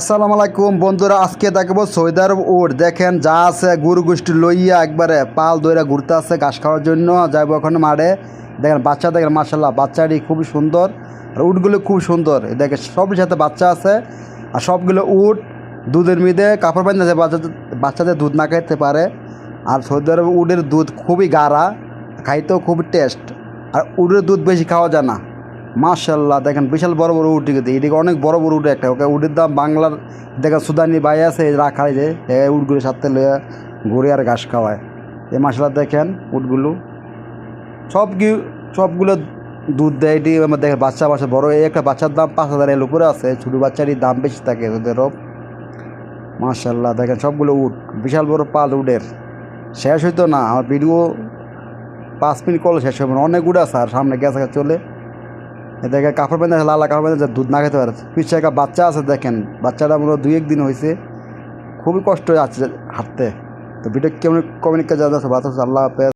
আসসালামু আলাইকুম, বন্ধুরা, আজকে দেখব সৈদার উট। দেখেন, যা আছে, গুরু গোষ্ঠী লইয়া একবারে পাল দইরা ঘুরতে আছে, ঘাস খাওয়ার জন্য। যাইব ওখানে মাঠে। দেখেন, বাচ্চা, দেখেন মার্শাল্লাহ বাচ্চাটি খুবই সুন্দর। আর উটগুলো খুব সুন্দর। দেখেন সবের সাথে বাচ্চা আছে। আর সবগুলো উট, দুধের মিদে কাপড় বান্ধা বাচ্চাদের বাচ্চাদের দুধ না খাইতে পারে। আর সৌদি আরবে উটের দুধ খুবই গাঢ়া, খাইতেও খুবই টেস্ট আর উটের দুধ বেশি খাওয়া যায় না। মার্শাল্লাহ দেখেন বিশাল বড় বড় উট দিকে এদিকে অনেক বড় বড় উট একটা, ওকে উটের দাম বাংলার, দেখেন সুদানি বাই আছে রাখাই যে উটগুলো সাথে লয়ে ঘুরে আর ঘাস খাওয়ায়। এই মার্শাল্লাহ দেখেন উটগুলো। সব কি, সবগুলো দুধ দেয়, এটি আমার দেখেন বাচ্চা বাচ্চা, বড় এই একটা বাচ্চার দাম পাঁচ হাজার এর উপরে আছে ছোটো বাচ্চারই দাম বেশি থাকে ওদেরও মার্শাল্লাহ দেখেন সবগুলো উট, বিশাল বড় পাল উটের। শেষ হইতো না, আমার ভিডিও পাঁচ মিনিট করলে শেষ হবে অনেক উড়ে আছে আর সামনে গ্যাস চলে। দেখে কাপড় পেঁধে লালা কাপড় পেন দুধ না খেতে পারে। পিছিয়ে একটা বাচ্চা আছে, দেখেন। বাচ্চাটা মূলত দুই একদিন হয়েছে। খুবই কষ্ট হয়ে আছে হাঁটতে। তো ভিডিও কেমন কমিউনিকে যাওয়া আছে আল্লাহ হাফেজ।